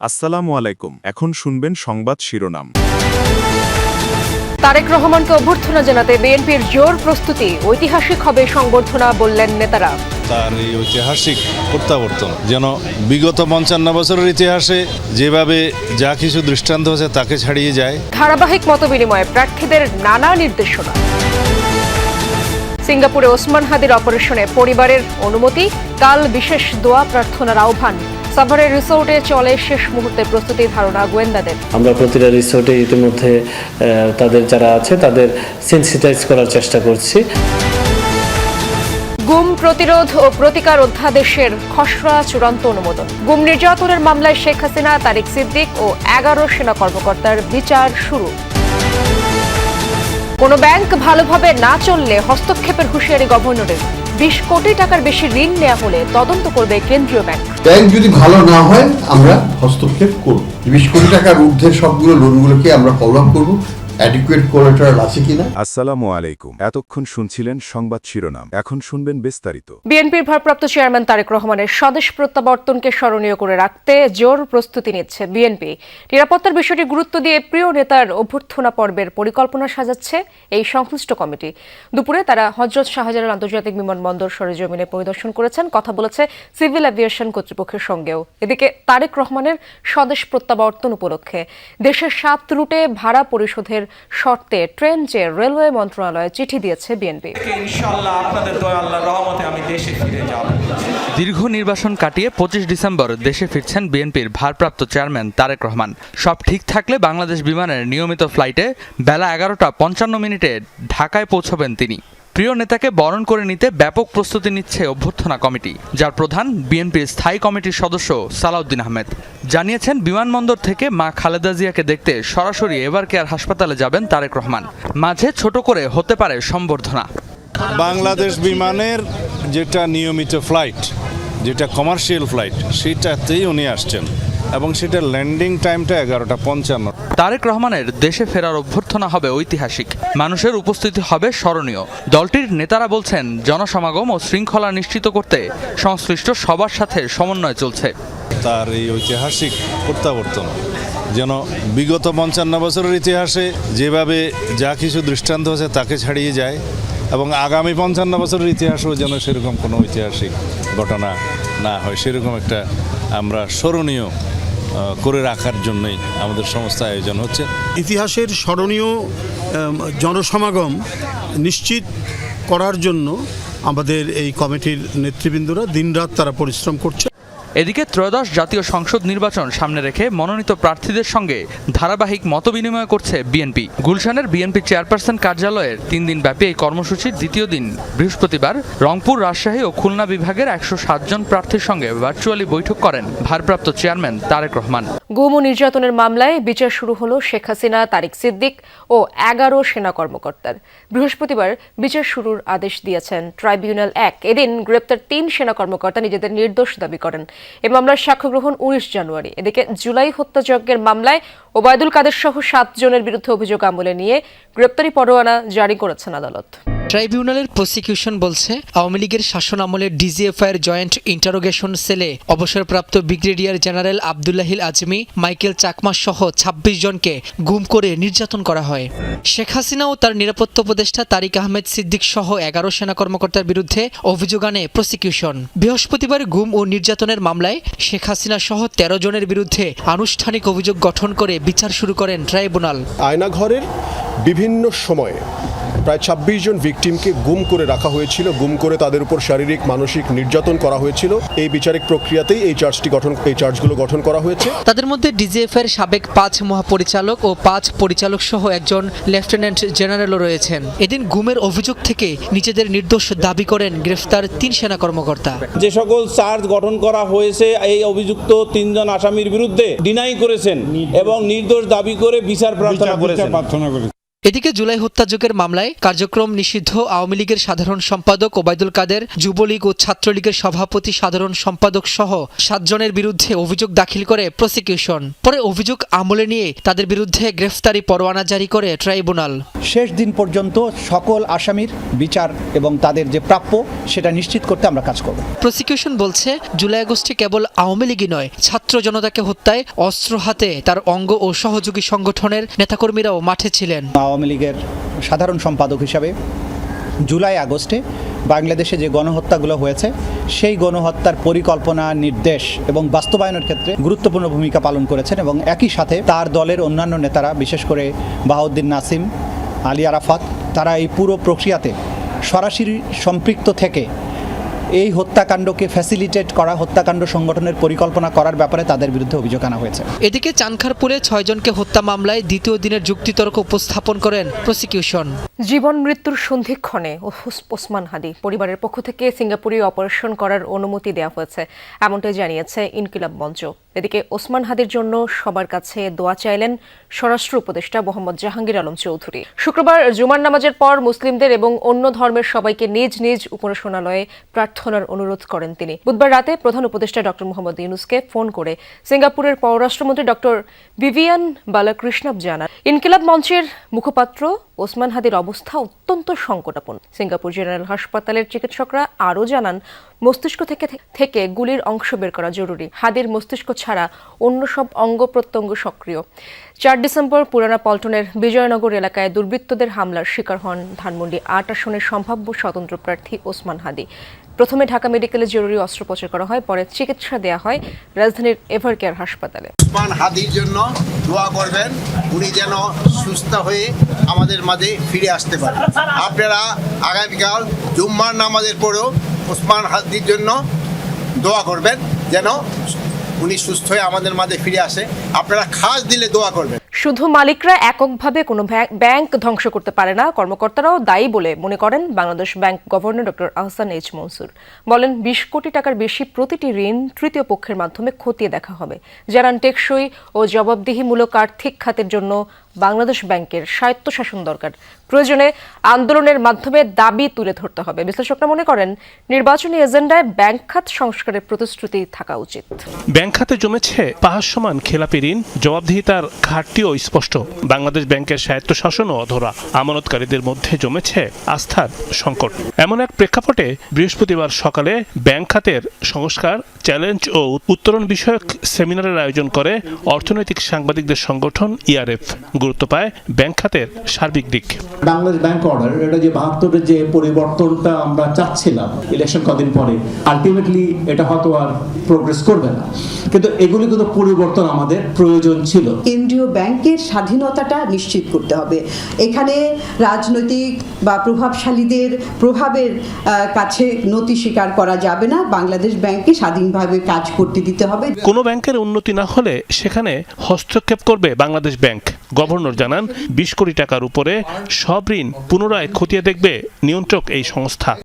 আসসালামু আলাইকুম। এখন শুনবেন সংবাদ শিরোনাম। তারেক রহমানকে অভ্যর্থনা জানাতে বিএনপির জোর প্রস্তুতি ঐতিহাসিক হবে সংবর্ধনা বললেন নেতারা। তার এই ঐতিহাসিক প্রত্যাবর্তন যেন বিগত পঞ্চান্ন বছরের ইতিহাসে যেভাবে যা কিছু দৃষ্টান্ত আছে তাকে ছাড়িয়ে যায়। ধারাবাহিক মতবিনিময়ে প্রার্থীদের নানা নির্দেশনা। সিঙ্গাপুরে ওসমান হাদির অপারেশনে পরিবারের অনুমতি কাল বিশেষ দোয়া প্রার্থনার আহ্বান। সাভারের রিসোর্টে চলে শেষ মুহূর্তে প্রস্তুতি ধারণা গোয়েন্দাদের। আমরা প্রতিটা রিসোর্টে ইতিমধ্যে তাদের যারা আছে তাদের সেন্সিটাইজ করার চেষ্টা করছি। গুম প্রতিরোধ ও প্রতিকার অধ্যাদেশের খসড়া চূড়ান্ত অনুমোদন। গুম নির্যাতনের মামলায় শেখ হাসিনা তারিক সিদ্দিক ও এগারো সেনা কর্মকর্তার বিচার শুরু। কোন ব্যাংক ভালোভাবে না চললে হস্তক্ষেপের হুঁশিয়ারি গভর্নরের। বিশ কোটি টাকার বেশি ঋণ নেওয়া হলে তদন্ত করবে কেন্দ্রীয় ব্যাংক। ব্যাংক যদি ভালো না হয়, আমরা হস্তক্ষেপ করব। বিশ কোটি টাকার ঊর্ধ্বের সবগুলো লোনগুলোকে আমরা ফলো আপ করব। অ্যাডিকুয়েট কোলাটারাল আছে কিনা? আসসালামু আলাইকুম। এতক্ষণ শুনছিলেন সংবাদ শিরোনাম। এখন শুনবেন বিস্তারিত। বিএনপির ভারপ্রাপ্ত চেয়ারম্যান তারেক রহমানের স্বদেশ প্রত্যাবর্তনকে স্মরণীয় করে রাখতে জোর প্রস্তুতি নিচ্ছে বিএনপি। নিরাপত্তার বিষয়টি গুরুত্ব দিয়ে প্রিয় নেতার অভ্যর্থনা পর্বের পরিকল্পনা সাজাচ্ছে এই সংশ্লিষ্ট কমিটি। দুপুরে তারা হজরত শাহজালাল আন্তর্জাতিক বিমানবন্দর সরেজমিনে পরিদর্শন করেছেন। কথা বলেছে সিভিল অ্যাভিয়েশন কর্তৃপক্ষের সঙ্গেও। এদিকে তারেক রহমানের স্বদেশ প্রত্যাবর্তন উপলক্ষে দেশের সাত রুটে ভাড়া পরিশোধের শর্তে ট্রেন চেয়ে রেলওয়ে মন্ত্রণালয়ে চিঠি দিয়েছে বিএনপি। থেকে আপনাদের দয়া আল্লাহর রহমতে আমি দেশে ফিরে যাব। দীর্ঘ নির্বাসন কাটিয়ে পঁচিশ ডিসেম্বর দেশে ফিরছেন বিএনপির ভারপ্রাপ্ত চেয়ারম্যান তারেক রহমান। সব ঠিক থাকলে বাংলাদেশ বিমানের নিয়মিত ফ্লাইটে বেলা এগারোটা পঞ্চান্ন মিনিটে ঢাকায় পৌঁছবেন তিনি। প্রিয় নেতাকে বরণ করে নিতে ব্যাপক প্রস্তুতি নিচ্ছে অভ্যর্থনা কমিটি, যার প্রধান বিএনপির স্থায়ী কমিটির সদস্য সালাউদ্দিন আহমেদ। জানিয়েছেন, বিমানবন্দর থেকে মা খালেদা জিয়াকে দেখতে সরাসরি এবার কেয়ার হাসপাতালে যাবেন তারেক রহমান। মাঝে ছোট করে হতে পারে সম্বর্ধনা। বাংলাদেশ বিমানের যেটা নিয়মিত ফ্লাইট, যেটা কমার্শিয়াল ফ্লাইট, সেটাতেই উনি আসছেন। এবং সেটা ল্যান্ডিং টাইমটা এগারোটা পঞ্চান্ন। তারেক রহমানের দেশে ফেরার অভ্যর্থনা হবে ঐতিহাসিক। মানুষের উপস্থিতি হবে স্মরণীয়। দলটির নেতারা বলছেন জনসমাগম ও শৃঙ্খলা নিশ্চিত করতে সংশ্লিষ্ট সবার সাথে সমন্বয় চলছে। তার এই ঐতিহাসিক প্রত্যাবর্তন যেন বিগত পঞ্চান্ন বছরের ইতিহাসে যেভাবে যা কিছু দৃষ্টান্ত আছে তাকে ছাড়িয়ে যায় এবং আগামী পঞ্চান্ন বছরের ইতিহাসেও যেন সেরকম কোনো ঐতিহাসিক ঘটনা না হয় সেরকম একটা আমরা স্মরণীয় করে রাখার জন্যই আমাদের সমস্ত আয়োজন হচ্ছে। ইতিহাসের স্মরণীয় জনসমাগম নিশ্চিত করার জন্য আমাদের এই কমিটির নেতৃবৃন্দরা দিনরাত তারা পরিশ্রম করছে। এদিকে ত্রয়োদশ জাতীয় সংসদ নির্বাচন সামনে রেখে মনোনীত প্রার্থীদের সঙ্গে ধারাবাহিক মতবিনিময় করছে বিএনপি। গুলশানের বিএনপি চেয়ারপারসন কার্যালয়ের তিন দিন ব্যাপী এই কর্মসূচির দ্বিতীয় দিন, বৃহস্পতিবার রংপুর, রাজশাহী ও খুলনা বিভাগের একশো জন প্রার্থীর সঙ্গে ভার্চুয়ালি বৈঠক করেন ভারপ্রাপ্ত চেয়ারম্যান তারেক রহমান। গুম ও নির্যাতনের মামলায় বিচার শুরু হলো শেখ হাসিনা, তারিক সিদ্দিক ও এগারো সেনা কর্মকর্তার। বৃহস্পতিবার বিচার শুরুর আদেশ দিয়েছেন ট্রাইব্যুনাল এক। এদিন গ্রেপ্তার তিন সেনা কর্মকর্তা নিজেদের নির্দোষ দাবি করেন। এ মামলার সাক্ষ্য গ্রহণ উনিশ জানুয়ারি। এদিকে জুলাই হত্যাযজ্ঞের মামলায় ওবায়দুল কাদের সহ সাত জনের বিরুদ্ধে অভিযোগ আমলে নিয়ে গ্রেপ্তারি পরোয়ানা জারি করেছেন আদালত। ট্রাইব্যুনালের প্রসিকিউশন বলছে, আওয়ামী লীগের শাসন আমলে ডিজিএফআইয়ের জয়েন্ট ইন্টারোগেশন সেলে অবসরপ্রাপ্ত brigadier general Abdullahil Azmi, Michael Chakma সহ ২৬ জনকে গুম করে নির্যাতন করা হয়। শেখ হাসিনা ও তার নিরাপত্তা উপদেষ্টা তারিক আহমেদ সিদ্দিক সহ এগারো সেনা কর্মকর্তার বিরুদ্ধে অভিযোগ আনে প্রসিকিউশন। বৃহস্পতিবার গুম ও নির্যাতনের মামলায় শেখ হাসিনা সহ তেরো জনের বিরুদ্ধে আনুষ্ঠানিক অভিযোগ গঠন করে বিচার শুরু করেন ট্রাইব্যুনাল। আয়নাঘরের বিভিন্ন সময়ে প্রায় ছাব্বিশ জন ভিকটিমকে গুম করে রাখা হয়েছিল। গুম করে তাদের উপর শারীরিক মানসিক নির্যাতন করা হয়েছিল। এই বিচারিক প্রক্রিয়াতেই এই চার্জটি গঠন এই চার্জগুলো গঠন করা হয়েছে। তাদের মধ্যে ডিজিএফের সাবেক পাঁচ মহাপরিচালক ও পাঁচ পরিচালক সহ একজন লেফটেন্যান্ট জেনারেলও রয়েছেন। এদিন গুমের অভিযোগ থেকে নিজেদের নির্দোষ দাবি করেন গ্রেফতার তিন সেনা কর্মকর্তা। যে সকল চার্জ গঠন করা হয়েছে এই অভিযুক্ত তিনজন আসামির বিরুদ্ধে ডিনাই করেছেন এবং নির্দোষ দাবি করে বিচার প্রার্থনা করেছেন। এদিকে জুলাই হত্যাযজ্ঞের মামলায় কার্যক্রম নিষিদ্ধ আওয়ামী লীগের সাধারণ সম্পাদক ওবায়দুল কাদের যুবলীগ ও ছাত্রলীগের সভাপতি সাধারণ সম্পাদক সহ সাতজনের বিরুদ্ধে অভিযোগ দাখিল করে প্রসিকিউশন। পরে অভিযোগ আমলে নিয়ে তাদের বিরুদ্ধে গ্রেফতারি পরোয়ানা জারি করে ট্রাইব্যুনাল। শেষ দিন পর্যন্ত সকল আসামির বিচার এবং তাদের যে প্রাপ্য সেটা নিশ্চিত করতে আমরা কাজ করব। প্রসিকিউশন বলছে জুলাই আগস্টে কেবল আওয়ামী লীগই নয় ছাত্র জনতাকে হত্যায় অস্ত্র হাতে তার অঙ্গ ও সহযোগী সংগঠনের নেতাকর্মীরাও মাঠে ছিলেন। আওয়ামী লীগের সাধারণ সম্পাদক হিসাবে জুলাই আগস্টে বাংলাদেশে যে গণহত্যাগুলো হয়েছে, সেই গণহত্যার পরিকল্পনা, নির্দেশ এবং বাস্তবায়নের ক্ষেত্রে গুরুত্বপূর্ণ ভূমিকা পালন করেছেন এবং একই সাথে তার দলের অন্যান্য নেতারা, বিশেষ করে বাহাউদ্দিন নাসিম, আলী আরাফাত, তারা এই পুরো প্রক্রিয়াতে সরাসরি সম্পৃক্ত থেকে এই হত্যাকাণ্ডকে ফ্যাসিলিটেট করা হত্যাকাণ্ড সংগঠনের পরিকল্পনা করার ব্যাপারে তাদের বিরুদ্ধে অভিযোগ আনা হয়েছে। এদিকে চানখারপুলে ছয়জনকে হত্যা মামলায় দ্বিতীয় দিনের যুক্তিতর্ক উপস্থাপন করেন প্রসিকিউশন। জীবন মৃত্যুর সন্ধিক্ষণে ওস- ওসমান হাদি পরিবারের পক্ষ থেকে সিঙ্গাপুরে অপারেশন করার অনুমতি দেওয়া হয়েছে এমনটাই জানিয়েছে ইনকিলাব মঞ্চ। এদিকে ওসমান হাদির জন্য সবার কাছে দোয়া চাইলেন স্বরাষ্ট্র উপদেষ্টা মোহাম্মদ জাহাঙ্গীর আলম চৌধুরী। শুক্রবার জুমার নামাজের পর মুসলিমদের এবং অন্য ধর্মের সবাইকে নিজ নিজ উপাসনালয়ে প্রার্থনার অনুরোধ করেন তিনি। বুধবার রাতে প্রধান উপদেষ্টা ডক্টর মোহাম্মদ ইউনুসকে ফোন করে সিঙ্গাপুরের পররাষ্ট্রমন্ত্রী ডক্টর ভিভিয়ান বালাকৃষ্ণব জানান। ইনকিলাব মঞ্চের মুখপাত্র ওসমান হাদির অবস্থা অত্যন্ত সংকটাপন্ন। সিঙ্গাপুর জেনারেল হাসপাতালের চিকিৎসকরা আরও জানান, মস্তিষ্ক থেকে থেকে গুলির অংশ বের করা জরুরি। হাদির মস্তিষ্ক ছাড়া অন্য সব অঙ্গ প্রত্যঙ্গ সক্রিয়। চার ডিসেম্বর পুরানা পল্টনের বিজয়নগর এলাকায় দুর্বৃত্তদের হামলার শিকার হন ধানমন্ডি আট আসনের সম্ভাব্য স্বতন্ত্র প্রার্থী ওসমান হাদি। প্রথমে ঢাকা মেডিকেলে জরুরি অস্ত্রোপচার করা হয়, পরে চিকিৎসা দেওয়া হয় রাজধানীর এভার কেয়ার হাসপাতালে। উসমান হাদির জন্য দোয়া করবেন, উনি যেন সুস্থ হয়ে আমাদের মাঝে ফিরে আসতে পারে। আপনারা আগামীকাল জুম্মার নামাজের পরেও উসমান হাদির জন্য দোয়া করবেন, যেন উনি সুস্থ হয়ে আমাদের মাঝে ফিরে আসে। আপনারা খাস দিলে দোয়া করবেন। শুধু মালিকরা এককভাবে কোনো ব্যাংক- ধ্বংস করতে পারে না, কর্মকর্তারাও দায়ী বলে মনে করেন Bangladesh Bank governor doctor Ahsan H Mansur. বলেন, বিশ কোটি টাকার বেশি প্রতিটি ঋণ তৃতীয় পক্ষের মাধ্যমে খতিয়ে দেখা হবে। জানান টেকসই ও জবাবদিহিমূলক আর্থিক খাতের জন্য বাংলাদেশ ব্যাংকের স্বায়ত্তশাসন দরকার। প্রয়োজনে আন্দোলনের মাধ্যমে দাবি তুলে ধরতে হবে। বিশ্লেষকরা মনে করেন, নির্বাচনী এজেন্ডায় ব্যাংক খাত সংস্কারের প্রতিশ্রুতি থাকা উচিত। ব্যাংক খাতে জমেছে পাহাড় সমান খেলাপি ঋণ। জবাবদিহিতার ঘাটতিও স্পষ্ট। বাংলাদেশ ব্যাংকের স্বায়ত্তশাসনও অধরা। আমানতকারীদের মধ্যে জমেছে আস্থার সংকট। এমন এক প্রেক্ষাপটে বৃহস্পতিবার সকালে ব্যাংক খাতের সংস্কার চ্যালেঞ্জ ও উত্তরণ বিষয়ক সেমিনারের আয়োজন করে অর্থনৈতিক সাংবাদিকদের সংগঠন ইআরএফ গুরুত্ব পায় ব্যাংক খাতের সার্বিক দিক। বাংলাদেশ ব্যাংক অর্ডার এটা যে বাহাত্তরের যে পরিবর্তনটা আমরা চাচ্ছিলাম ইলেকশন কদিন পরে আলটিমেটলি এটা হয়তো আর প্রোগ্রেস করবে না। কিন্তু এগুলি কিন্তু পরিবর্তন আমাদের প্রয়োজন ছিল। কেন্দ্রীয় ব্যাংকের স্বাধীনতাটা নিশ্চিত করতে হবে। এখানে রাজনৈতিক বা প্রভাবশালীদের প্রভাবের কাছে নতি স্বীকার করা যাবে না। বাংলাদেশ ব্যাংককে স্বাধীনভাবে কাজ করতে দিতে হবে? কোনো ব্যাংকের উন্নতি না হলে সেখানে হস্তক্ষেপ করবে বাংলাদেশ ব্যাংক। গভর্নর জানান, বিশ কোটি টাকার উপরে সব ঋণ পুনরায় খতিয়ে দেখবে নিয়ন্ত্রক এই সংস্থা।